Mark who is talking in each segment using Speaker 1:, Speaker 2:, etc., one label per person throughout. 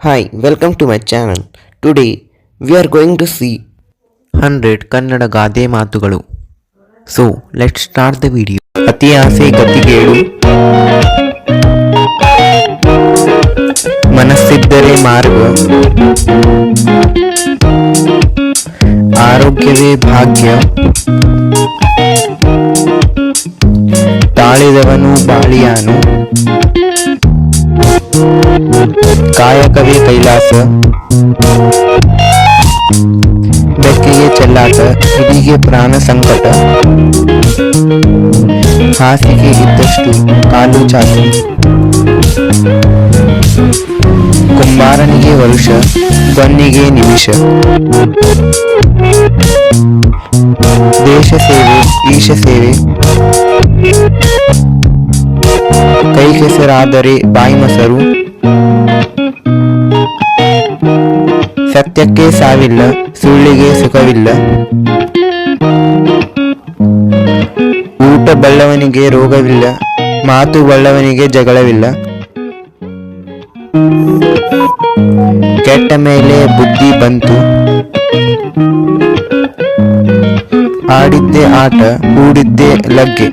Speaker 1: Hi, welcome to my channel. Today we are going to see 100 Kannada ಗಾದೆ ಮಾತುಗಳು so let start the video ಅತಿ ಆಸೆ ಗತಿಗೇಡು ಮನಸ್ಸಿದ್ದರೆ ಮಾರ್ಗ ಆರೋಗ್ಯವೇ ಭಾಗ್ಯ ತಾಳಿದವನು ಬಾಳಿಯಾನು ಕಾಯಕವೇ ಕೈಲಾಸ ಬೆಕ್ಕಿಗೆ ಚೆಲ್ಲಾಟ ಹಿಡಿಗೆ ಪ್ರಾಣ ಸಂಕಟ ಹಾಸಿಗೆ ಇದ್ದಷ್ಟು ಕಾಲು ಚಾಚು ಕುಂಬಾರನಿಗೆ ವರುಷ ಬನ್ನಿಗೆ ನಿಮಿಷ ದೇಶ ಸೇವೆ ಈಶ ಸೇವೆ ಕೈ ಕೆಸರಾದರೆ ಬಾಯಿ ಮೊಸರು. ಸತ್ಯಕ್ಕೆ ಸಾವಿಲ್ಲ, ಸುಳ್ಳಿಗೆ ಸುಖವಿಲ್ಲ. ಊಟ ಬಲ್ಲವನಿಗೆ ರೋಗವಿಲ್ಲ, ಮಾತು ಬಲ್ಲವನಿಗೆ ಜಗಳವಿಲ್ಲ. ಕೆಟ್ಟ ಮೇಲೆ ಬುದ್ಧಿ ಬಂತು. ಆಡಿದ್ದೆ ಆಟ ಹೂಡಿದ್ದೆ ಲಗ್ಗೆ.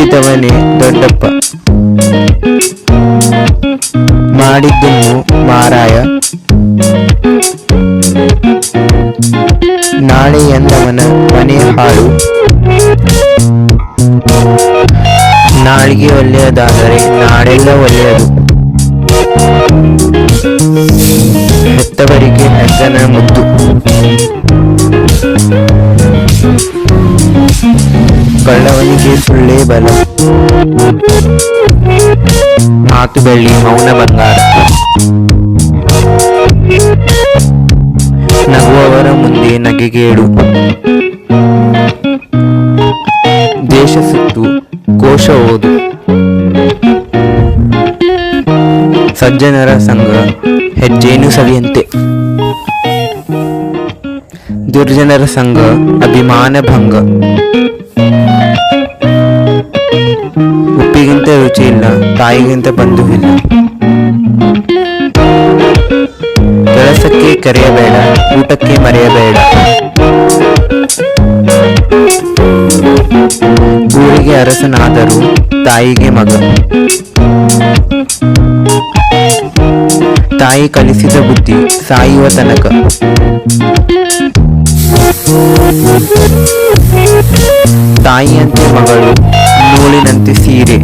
Speaker 1: ದುಡ್ಡಿದವನೇ ದೊಡ್ಡಪ್ಪ. ಮಾಡಿದ್ದನ್ನು ಮಾರಾಯ. ನಾಳೆ ಎಂದವನ ಮನೆ ಹಾಳು. ನಾಳಿಗೆ ಒಳ್ಳೆಯದಾದರೆ ನಾಳೆಲ್ಲ ಒಳ್ಳೆಯದು. ಹೆತ್ತವರಿಗೆ ಹೆಗ್ಗನ ಮುದ್ದು. ಕಳ್ಳವನಿಗೆ ಸುಳ್ಳೇ ಬಲ. ಮಾತು ಬೆಳ್ಳಿ ಮೌನ ಬಂಗಾರ. ನಗುವವರ ಮುಂದೆ ನಗೆಗೇಡು. ದೇಶ ಸುತ್ತು ಕೋಶ ಓದು. ಸಜ್ಜನರ ಸಂಘ ಹೆಜ್ಜೇನು ಸವಿಯಂತೆ. ದುರ್ಜನರ ಸಂಗ ಅಭಿಮಾನ ಭಂಗ. ಉಪ್ಪಿಗಿಂತ ರುಚಿ ಇಲ್ಲ, ತಾಯಿಗಿಂತ ಬಂಧುವಿಲ್ಲ ಕೆಲಸಕ್ಕೆ ಕರೆಯಬೇಡ, ಊಟಕ್ಕೆ ಮರೆಯಬೇಡ. ಊರಿಗೆ ಅರಸನಾದರೂ ತಾಯಿಗೆ ಮಗ. ತಾಯಿ ಕಲಿಸಿದ ಬುದ್ಧಿ ಸಾಯುವ ತನಕ. ತಾಯಿಯಂತೆ ಮಗಳು, ನೂಲಿನಂತೆ ಸೀರೆ.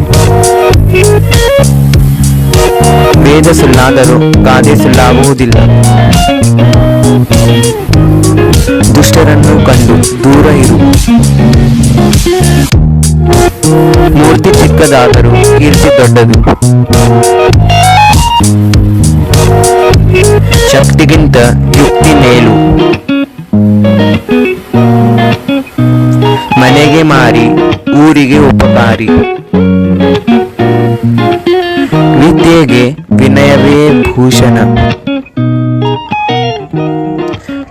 Speaker 1: ವೇದ ಸುಳ್ಳಾದರೂ ಗಾದೆ ಸುಳ್ಳಾಗುವುದಿಲ್ಲ. ದುಷ್ಟರನ್ನು ಕಂಡು ದೂರ ಇರು. ಮೂರ್ತಿ ಚಿಕ್ಕದಾದರೂ ಕೀರ್ತಿ ದೊಡ್ಡದು. ಶಕ್ತಿಗಿಂತ ಯುಕ್ತಿ ಮೇಲು. ಮನೆಗೆ ಮಾರಿ, ಊರಿಗೆ ಉಪಕಾರಿ. ವಿದ್ಯೆಗೆ ವಿನಯವೇ ಭೂಷಣ.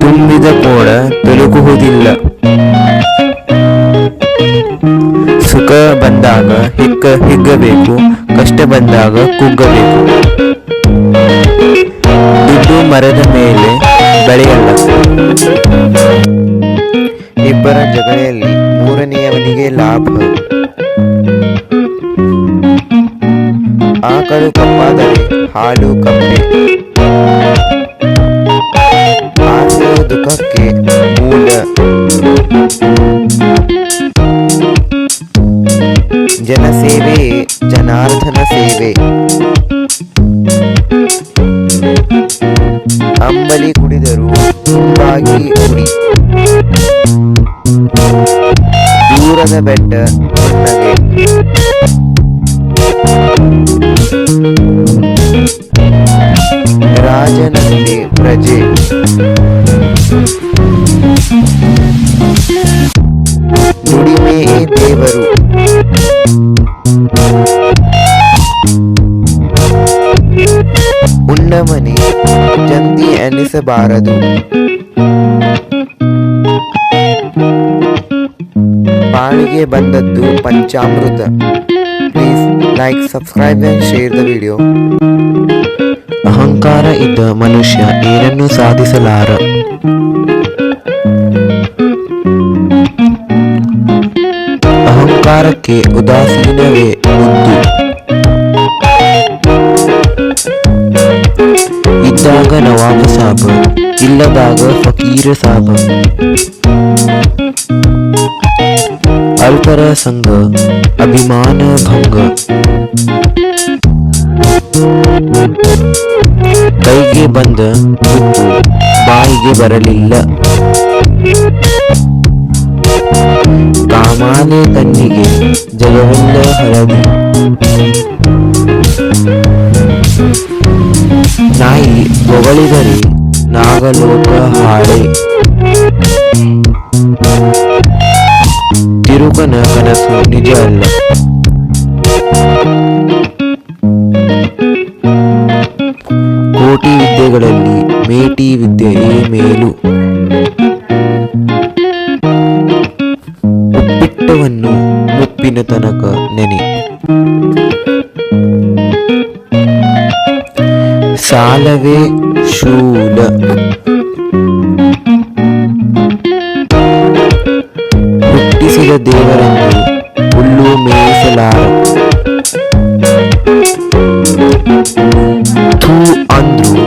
Speaker 1: ತುಂಬಿದ ಕೋಣ ತೊಲಗುವುದಿಲ್ಲ ಸುಖ ಬಂದಾಗ ಹಿಕ್ಕ ಹಿಗ್ಗಬೇಕು, ಕಷ್ಟ ಬಂದಾಗ ಕುಗ್ಗಬೇಕು. ದುಡ್ಡು ಮರದ ಮೇಲೆ ಬೆಳೆಯಲ್ಲ. ಇಬ್ಬರ ಜಗಳೆಯಲ್ಲಿ ಲಾಭ. ಆಕಳು ಕಪ್ಪಾದರೆ ಹಾಲು ಕಪ್ಪೆ. ದುಃಖಕ್ಕೆ ಮೂಲ. ಜನಸೇವೆ ಜನಾರ್ದನ ಸೇವೆ. ಅಂಬಲಿ ಕುಡಿದರು ತುಂಬಾಗಿ ಕುಡಿ ದೂರದ ಬೆಟ್ಟ ನನಗೆ ರಾಜನಂತೆ ಪ್ರಜೆ ದುಡಿಮೆಯೇ ದೇವರು ಉಣ್ಣಮನೆ ಜಂತಿ ಎನಿಸಬಾರದು ಬಾಳಿಗೆ ಬಂದದ್ದು ಪಂಚಾಮೃತ. Please like subscribe and share the video ಅಹಂಕಾರ ಇದ್ದ ಮನುಷ್ಯ ಏನನ್ನೂ ಸಾಧಿಸಲಾರ. ಅಹಂಕಾರಕ್ಕೆ ಉದಾಸೀನವೇ ಮುದ್ದು ಇದ್ದಾಗ ನವಾಬ ಸಾಬ, ಇಲ್ಲದಾಗ ಫಕೀರ ಸಾಬ. ಅಲ್ಪರ ಸಂಘ, ಅಭಿಮಾನ ಭಂಗ. ಕೈಗೆ ಬಂದ ಉಪ್ಪು ಬಾಯಿಗೆ ಬರಲಿಲ್ಲ. ಕಾಮಾಲೆ ಕಣ್ಣಿಗೆ ಜಗವೆಲ್ಲ ಹಳದಿ. ನಾಯಿ ಬೊಗಳಿದರೆ ನಾಗಲೋಕ ಹಾಳೆ. ತಿರುಕನ ಕನಸು ನಿಜ ಅಲ್ಲ ಕೋಟಿ ವಿದ್ಯೆಗಳಲ್ಲಿ ಮೇಟಿ ವಿದ್ಯೆಯೇ ಮೇಲು. ಉಪ್ಪಿಟ್ಟವನ್ನು ಮುಪ್ಪಿನ ತನಕ ನೆನೆ. ಸಾಲವೇ ಶೂಲ. ಹುಟ್ಟಿಸಿದ ದೇವರನ್ನು ಹುಲ್ಲು ಮೇಯಿಸಲಾರ ಥೂ ಅಂದ್ರು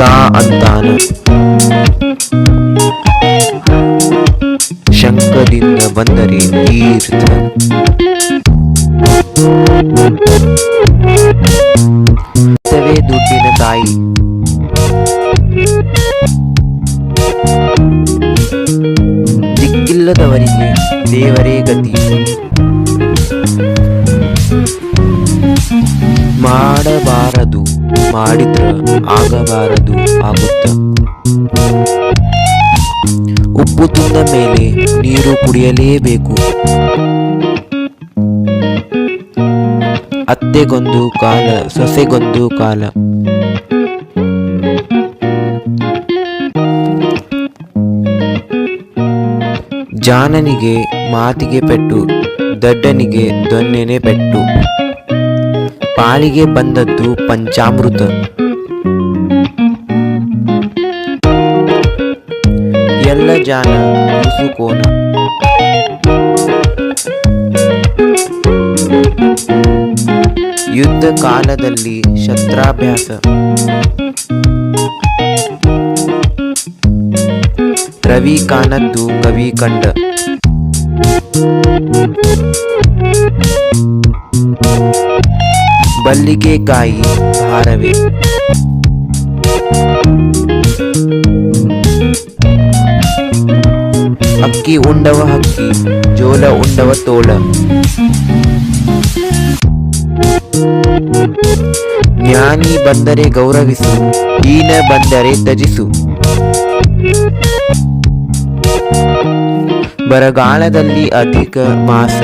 Speaker 1: ತಾ ಅಂತಾನ ಶಂಕದಿಂದ ಬಂದರೆ ತೀರ್ಥ ದೇವರೇ ಗತಿ. ಮಾಡಬಾರದು, ಮಾಡಿದ್ರ ಆಗಬಾರದು ಆಗುತ್ತ. ಉಪ್ಪು ತಿಂದ ಮೇಲೆ ನೀರು ಕುಡಿಯಲೇಬೇಕು. ಅತ್ತೆಗೊಂದು ಕಾಲ, ಸೊಸೆಗೊಂದು ಕಾಲ. ಜಾನನಿಗೆ ಮಾತಿಗೆ ಪೆಟ್ಟು, ದಡ್ಡನಿಗೆ ದೊನ್ನೆನೆ ಪೆಟ್ಟು. ಪಾಲಿಗೆ ಬಂದದ್ದು ಪಂಚಾಮೃತ. ಎಲ್ಲ ಜಾನ ಮುಸುಕೋನ ಯುದ್ಧ ಕಾಲದಲ್ಲಿ ಶಸ್ತ್ರಾಭ್ಯಾಸ. ರವಿ ಕಾಣದ್ದು ಕವಿ ಕಂಡ ಬಲ್ಲಿಗೆ ಕಾಯಿ ಭಾರವೇ. ಅಕ್ಕಿ ಉಂಡವ ಹಕ್ಕಿ ಜೋಲ ಉಂಡವ, ತೋಳ. ಜ್ಞಾನಿ ಬಂದರೆ ಗೌರವಿಸು, ಹೀನ ಬಂದರೆ ತ್ಯಜಿಸು. ಬರಗಾಲದಲ್ಲಿ ಅಧಿಕ ಮಾಸ.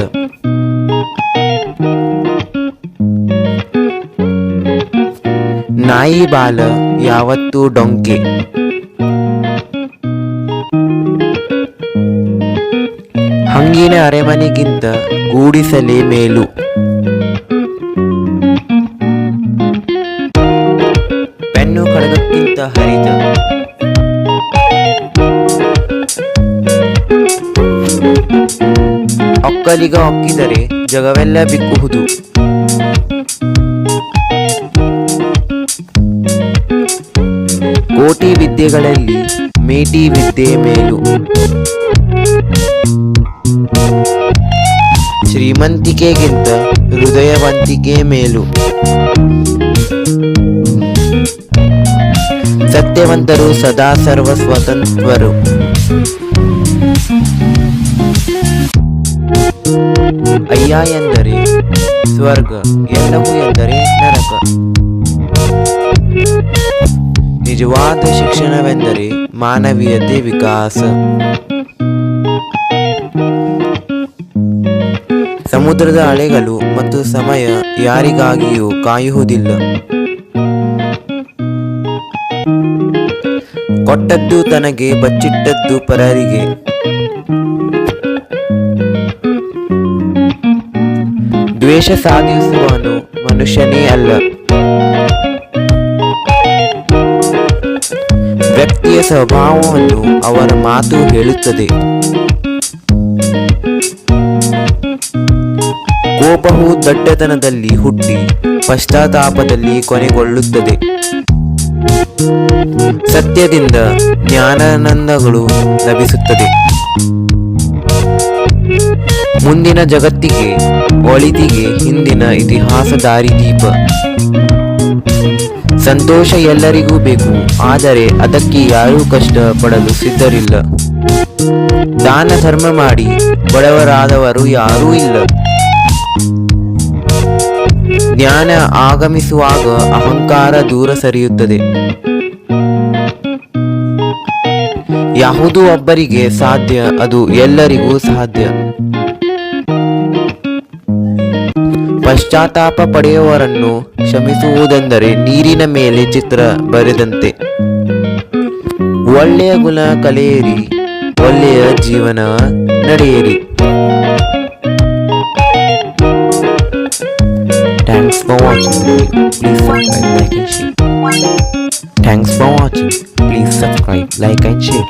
Speaker 1: ನಾಯಿ ಬಾಲ ಯಾವತ್ತೂ ಡೊಂಕೆ. ಹಂಗಿನ ಅರೆಮನೆಗಿಂತ ಗೂಡಿಸಲೇ ಮೇಲು. ಪೆನ್ನು ಕಡಗಕ್ಕಿಂತ ಹರಿತ ಒಕ್ಕಲಿಗ ಒಕ್ಕಿದರೆ ಜಗವೆಲ್ಲ ಬಿಕ್ಕುವುದು. ಕೋಟಿ ವಿದ್ಯೆಗಳಲ್ಲಿ ಮೇಟಿ ವಿದ್ಯೆ ಮೇಲು. ಶ್ರೀಮಂತಿಕೆಗಿಂತ ಹೃದಯವಂತಿಕೆ ಮೇಲು. ಸತ್ಯವಂತರು ಸದಾ ಸರ್ವ ಸ್ವತಂತ್ರರು ಅಯ್ಯ ಎಂದರೆ ಸ್ವರ್ಗ, ಎಲ್ಲವೂ ಎಂದರೆ ನರಕ. ನಿಜವಾದ ಶಿಕ್ಷಣವೆಂದರೆ ಮಾನವೀಯತೆ ವಿಕಾಸ. ಸಮುದ್ರದ ಅಲೆಗಳು ಮತ್ತು ಸಮಯ ಯಾರಿಗಾಗಿಯೂ ಕಾಯುವುದಿಲ್ಲ. ಕೊಟ್ಟದ್ದು ತನಗೆ ಬಚ್ಚಿಟ್ಟದ್ದು ಪರರಿಗೆ. ಉದ್ದೇಶ ಸಾಧಿಸುವನು ಮನುಷ್ಯನೇ ಅಲ್ಲ. ವ್ಯಕ್ತಿಯ ಸ್ವಭಾವವನ್ನು ಅವರ ಮಾತು ಹೇಳುತ್ತದೆ. ಕೋಪವು ದಡ್ಡತನದಲ್ಲಿ ಹುಟ್ಟಿ ಪಶ್ಚಾತ್ತಾಪದಲ್ಲಿ ಕೊನೆಗೊಳ್ಳುತ್ತದೆ. ಸತ್ಯದಿಂದ ಜ್ಞಾನಾನಂದಗಳು ಲಭಿಸುತ್ತದೆ. ಮುಂದಿನ ಜಗತ್ತಿಗೆ, ಒಳಿತಿಗೆ ಹಿಂದಿನ ಇತಿಹಾಸ ದಾರಿದೀಪ ಸಂತೋಷ ಎಲ್ಲರಿಗೂ ಬೇಕು, ಆದರೆ ಅದಕ್ಕೆ ಯಾರೂ ಕಷ್ಟ ಪಡಲು ಸಿದ್ಧರಿಲ್ಲ. ದಾನ ಧರ್ಮ ಮಾಡಿ, ಬಡವರಾದವರು ಯಾರೂ ಇಲ್ಲ. ಜ್ಞಾನ ಆಗಮಿಸುವಾಗ ಅಹಂಕಾರ ದೂರ ಸರಿಯುತ್ತದೆ. ಯಾವುದು ಒಬ್ಬರಿಗೆ ಸಾಧ್ಯ, ಅದು ಎಲ್ಲರಿಗೂ ಸಾಧ್ಯ. ಪಶ್ಚಾತ್ತಾಪ ಪಡೆಯುವವರನ್ನು ಕ್ಷಮಿಸುವುದೆಂದರೆ ನೀರಿನ ಮೇಲೆ ಚಿತ್ರ ಬರೆದಂತೆ. ಒಳ್ಳೆಯ ಗುಣ ಕಲಿಯಿರಿ ಒಳ್ಳೆಯ ಜೀವನ ನಡೆಯಿರಿ. Thanks for watching subscribe, thanks for watching please subscribe like and share